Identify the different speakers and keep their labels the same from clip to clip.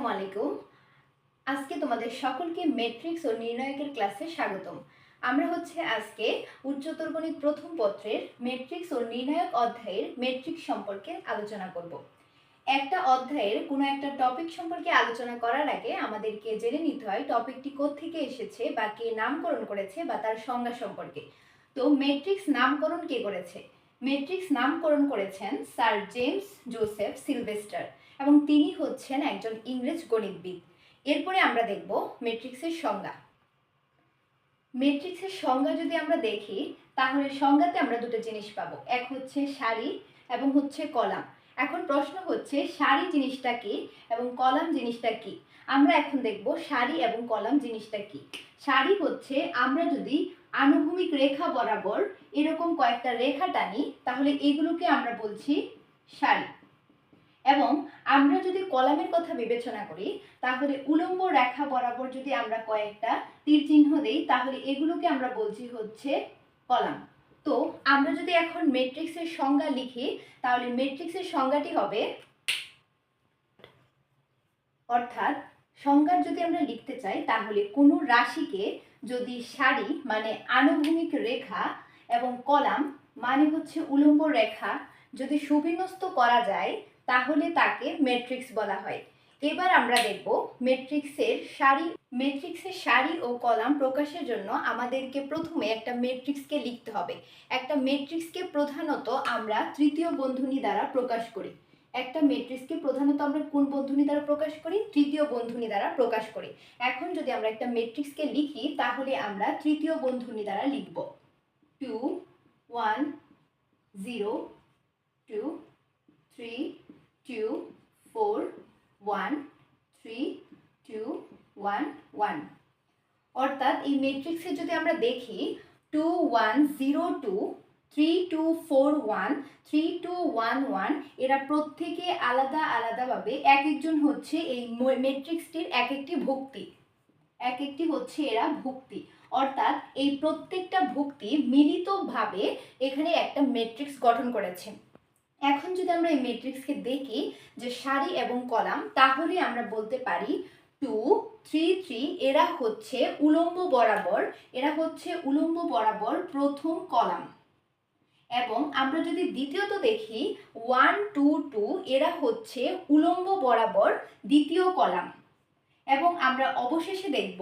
Speaker 1: আসসালামু আলাইকুম। আজকে তোমাদের সকলকে ম্যাট্রিক্স ও নির্ণায়কের ক্লাসে স্বাগতম। আমরা হচ্ছে আজকে উচ্চতর গণিত প্রথম পত্রের ম্যাট্রিক্স ও নির্ণায়ক অধ্যায়ের ম্যাট্রিক্স সম্পর্কে আলোচনা করব। একটা অধ্যায়ের কোনো একটা টপিক সম্পর্কে আলোচনা করার আগে আমাদেরকে জেনে নিতে হয় টপিকটি থেকে এসেছে বা কে নামকরণ করেছে বা তার সংজ্ঞা সম্পর্কে। তো ম্যাট্রিক্স নামকরণ কে করেছে? ম্যাট্রিক্স নামকরণ করেছেন স্যার জেমস জোসেফ সিলভেস্টার। এবং তিনি হচ্ছেন একজন ইংরেজ গণিতবিদ। এরপরে আমরা দেখব ম্যাট্রিক্সের সংজ্ঞা। ম্যাট্রিক্সের সংজ্ঞা যদি আমরা দেখি, তাহলে সংজ্ঞাতে আমরা দুটো জিনিস পাবো। এক হচ্ছে সারি এবং হচ্ছে কলাম। এখন প্রশ্ন হচ্ছে, সারি জিনিসটা কি এবং কলাম জিনিসটা কি? আমরা এখন দেখব সারি এবং কলাম জিনিসটা কি। সারি হচ্ছে আমরা যদি আনুভূমিক রেখা বরাবর এরকম কয়েকটা রেখা টানি, তাহলে এগুলোকে আমরা বলছি সারি। এবং আমরা যদি কলামের কথা বিবেচনা করি, তাহলে উলম্ব রেখা বরাবর যদি আমরা কয়েকটা তীর চিহ্ন দেই, তাহলে এগুলোকে আমরা বলছি হচ্ছে কলাম। তো আমরা যদি এখন ম্যাট্রিক্সের সংজ্ঞা লিখি, তাহলে ম্যাট্রিক্সের সংজ্ঞাটি হবে অর্থাৎ সংজ্ঞা যদি আমরা লিখতে চাই, তাহলে কোনো রাশিকে যদি সারি মানে আনুভূমিক রেখা এবং কলাম মানে হচ্ছে উলম্ব রেখা যদি সুবিন্যস্ত করা যায় তাহলে তাকে ম্যাট্রিক্স বলা হয়। এবার আমরা দেখব ম্যাট্রিক্সের সারি ম্যাট্রিক্সের সারি ও কলাম প্রকাশের জন্য আমাদেরকে প্রথমে একটা ম্যাট্রিক্সকে লিখতে হবে। একটা ম্যাট্রিক্সকে প্রধানত আমরা তৃতীয় বন্ধনী দ্বারা প্রকাশ করি। একটা ম্যাট্রিক্সকে প্রধানত আমরা কোন বন্ধনী দ্বারা প্রকাশ করি? তৃতীয় বন্ধনী দ্বারা প্রকাশ করি। এখন যদি আমরা একটা ম্যাট্রিক্সকে লিখি, তাহলে আমরা তৃতীয় বন্ধনী দ্বারা লিখব। Two one zero two three two four one three two one one অর্থাৎ এই ম্যাট্রিক্সে যদি আমরা দেখি two one zero two three two four one three two one one এরা প্রত্যেকে আলাদা আলাদাভাবে এক একজন হচ্ছে এই ম্যাট্রিক্সটির এক একটি ভুক্তি। এক একটি হচ্ছে এরা ভুক্তি। অর্থাৎ এই প্রত্যেকটা ভুক্তি মিলিতভাবে এখানে একটা ম্যাট্রিক্স গঠন করেছে। এখন যদি আমরা এই ম্যাট্রিক্সকে দেখি যে সারি এবং কলাম, তাহলে আমরা বলতে পারি টু থ্রি থ্রি এরা হচ্ছে উলম্ব বরাবর, এরা হচ্ছে উলম্ব বরাবর প্রথম কলাম। এবং আমরা যদি দ্বিতীয়ত দেখি ওয়ান টু টু এরা হচ্ছে উলম্ব বরাবর দ্বিতীয় কলাম। এবং আমরা অবশেষে দেখব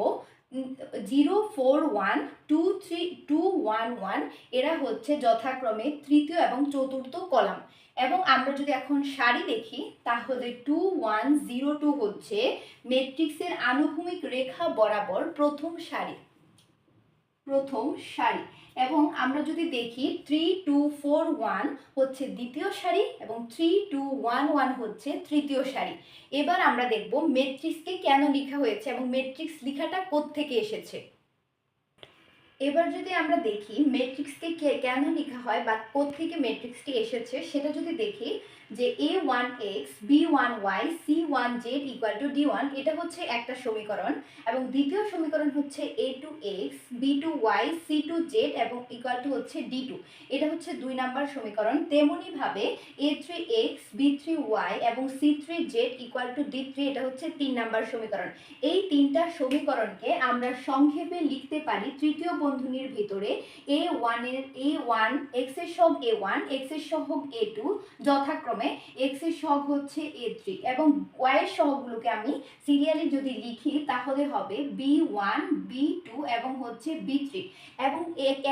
Speaker 1: zero, four, one, two, three, two, one one, এরা হচ্ছে যথাক্রমে তৃতীয় এবং চতুর্থ কলাম। এবং আমরা যদি এখন শাড়ি দেখি, তাহলে টু, ওয়ান, জিরো, টু হচ্ছে মেট্রিক্সের আনুভূমিক রেখা বরাবর প্রথম সারি। প্রথম শাড়ি এবং আমরা যদি দেখি থ্রি টু ফোর ওয়ান হচ্ছে দ্বিতীয় শাড়ি এবং থ্রি টু ওয়ান ওয়ান হচ্ছে তৃতীয় শাড়ি এবার আমরা দেখব মেট্রিক্সকে কেন লেখা হয়েছে এবং মেট্রিক্স লেখাটা থেকে এসেছে? এবার যদি আমরা দেখি মেট্রিক্সকে কেন লেখা হয় বা থেকে মেট্রিক্সটি এসেছে, সেটা যদি দেখি যে A one X B one Y C one Z equal to D one এটা হচ্ছে একটা সমীকরণ এবং দ্বিতীয় সমীকরণ হচ্ছে A two X B two Y C two Z এবং ইকুয়াল টু হচ্ছে ডি টু এটা হচ্ছে দুই নাম্বার সমীকরণ। তেমনইভাবে A three X B three Y এবং C three Z equal to D three এটা হচ্ছে তিন নাম্বার সমীকরণ। এই তিনটা সমীকরণকে আমরা সংক্ষেপে লিখতে পারি তৃতীয় বন্ধনীর ভিতরে এ ওয়ানের এ ওয়ান এক্সের সব এ ওয়ান এক্সের সহগ এ টু যথাক্রমে ক্রমে এক্সের সহগ হচ্ছে এ থ্রি এবং ওয়াই এর সহগগুলোকে আমি সিরিয়ালি যদি লিখি তাহলে হবে বি ওয়ান বি টু এবং হচ্ছে বি থ্রি এবং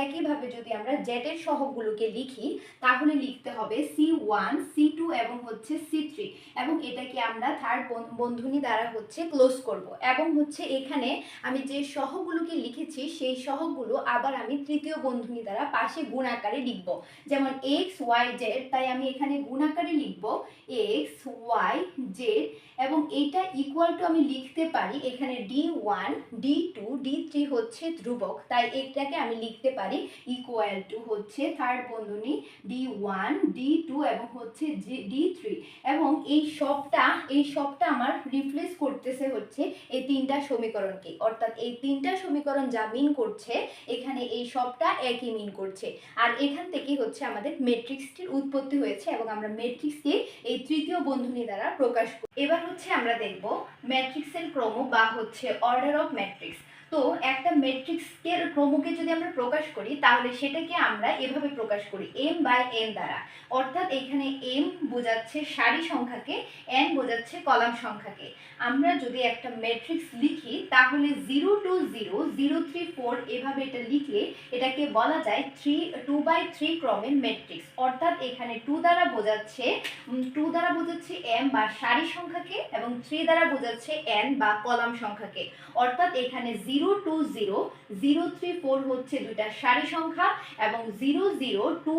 Speaker 1: একইভাবে যদি আমরা জেড এর সহগগুলোকে লিখি তাহলে লিখতে হবে সি ওয়ান সি টু এবং হচ্ছে সি থ্রি এবং এটাকে আমরা থার্ড বন্ধনী দ্বারা হচ্ছে ক্লোজ করব এবং হচ্ছে এখানে আমি যে সহগুলোকে লিখেছি সেই সহগুলো আবার আমি তৃতীয় বন্ধনী দ্বারা পাশে গুণ আকারে লিখব। যেমন এক্স ওয়াই জেড তাই আমি এখানে গুণ আকারে লিখব এক্স ওয়াই জেড এবং এটা ইকুয়াল টু আমি লিখতে পারি এখানে D one D two D three হচ্ছে ধ্রুবক, তাই এটাকে আমি লিখতে পারি ইকুয়াল টু হচ্ছে থার্ড বন্ধনী ডি ওয়ান ডি টু এবং হচ্ছে ডি থ্রি এবং এই সবটা এই সবটা আমার রিপ্লেস করতেছে হচ্ছে এই তিনটা সমীকরণকে অর্থাৎ এই তিনটা সমীকরণ যা মিন করছে, এখানে এই সবটা একই মিন করছে। আর এখান থেকে হচ্ছে আমাদের মেট্রিক্সটির উৎপত্তি হয়েছে এবং আমরা ম্যাট্রিক্সকে এই তৃতীয় বন্ধনী দ্বারা প্রকাশ করি এবার হচ্ছে আমরা দেখব ম্যাট্রিক্সের ক্রম বা হচ্ছে অর্ডার অফ ম্যাট্রিক্স তো একটা ম্যাট্রিক্সের ক্রমকে যদি আমরা প্রকাশ করি, তাহলে সেটাকে আমরা এভাবে প্রকাশ করি এম বাই এন দ্বারা। অর্থাৎ এখানে এম বোঝাচ্ছে সারি সংখ্যাকে এন বোঝাচ্ছে কলাম সংখ্যাকে। আমরা যদি একটা ম্যাট্রিক্স লিখি, তাহলে zero two zero zero three four এভাবে এটা লিখলে এটাকে বলা যায় থ্রি টু বাই থ্রি ক্রমের ম্যাট্রিক্স অর্থাৎ এখানে টু দ্বারা বোঝাচ্ছে টু দ্বারা বোঝাচ্ছে এম বা সারি সংখ্যাকে এবং থ্রি দ্বারা বোঝাচ্ছে এন বা কলাম সংখ্যাকে। অর্থাৎ এখানে zero two zero zero three four হচ্ছে দুইটা সারি সংখ্যা এবং জিরো জিরো টু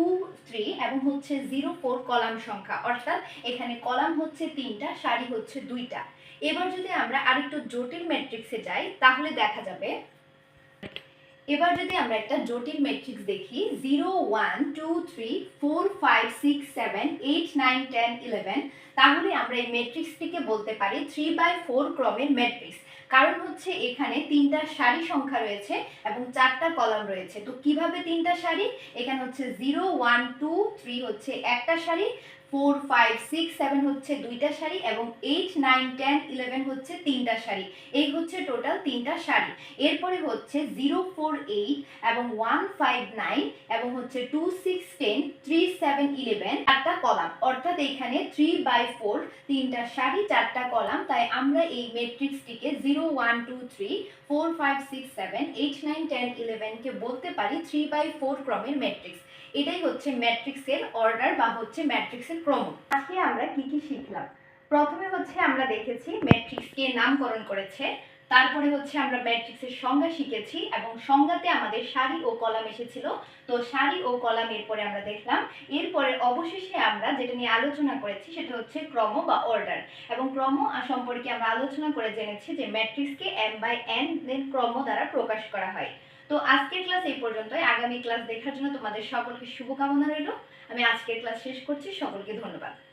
Speaker 1: থ্রি এবং হচ্ছে জিরো ফোর কলাম সংখ্যা। অর্থাৎ এখানে কলাম হচ্ছে তিনটা, সারি হচ্ছে দুইটা। এবার যদি আমরা আরেকটু জটিল ম্যাট্রিক্সে যাই, তাহলে দেখা যাবে এবার যদি আমরা একটা জটিল ম্যাট্রিক্স দেখি zero one two three four five six seven eight nine ten eleven তাহলে আমরা এই ম্যাট্রিক্সটিকে বলতে পারি থ্রি বাই ফোর ক্রমের ম্যাট্রিক্স কারণ হচ্ছে এখানে তিনটা সারি সংখ্যা রয়েছে এবং চারটা কলাম রয়েছে। তো কীভাবে তিনটা সারি? এখানে হচ্ছে জিরো ওয়ান টু থ্রি হচ্ছে একটা সারি ফোর, ফাইভ, সিক্স, সেভেন হচ্ছে দুইটা শাড়ি এবং এইট, নাইন, টেন, ইলেভেন হচ্ছে তিনটা শাড়ি। এই হচ্ছে টোটাল তিনটা শাড়ি। এরপরে হচ্ছে জিরো, ফোর, এইট এবং ওয়ান, ফাইভ, নাইন এবং হচ্ছে two, six, ten, three, seven, eleven চারটা কলাম। অর্থাৎ এখানে থ্রি বাই ফোর তিনটা শাড়ি, চারটা কলাম। তাই আমরা এই মেট্রিক্সটিকে zero, one, two, three, four, five, six, seven, eight, nine, ten, ইলেভেনকে বলতে পারি থ্রি বাই ফোর ক্রমের ম্যাট্রিক্স এটাই হচ্ছে ম্যাট্রিক্সের অর্ডার বা হচ্ছে ম্যাট্রিক্সের ক্রম আজকে আমরা কি কি শিখলাম? প্রথমে হচ্ছে আমরা দেখেছি ম্যাট্রিক্সকে নামকরণ করেছে, তারপরে হচ্ছে আমরা ম্যাট্রিক্সের সংজ্ঞা শিখেছি এবং সংজ্ঞাতে আমাদের সারি ও কলাম এসেছিল। তো সারি ও কলাম এরপরে আমরা দেখলাম, এরপরে অবশেষে আমরা যেটা নিয়ে আলোচনা করেছি সেটা হচ্ছে ক্রম বা অর্ডার। এবং ক্রম সম্পর্কে আমরা আলোচনা করে জেনেছি যে ম্যাট্রিক্সকে এম বাই এন ক্রম দ্বারা প্রকাশ করা হয়। তো আজকের ক্লাস এই পর্যন্তই। আগামী ক্লাস দেখার জন্য তোমাদের সকলকে শুভকামনা রইল। আমি আজকের ক্লাস শেষ করছি। সকলকে ধন্যবাদ।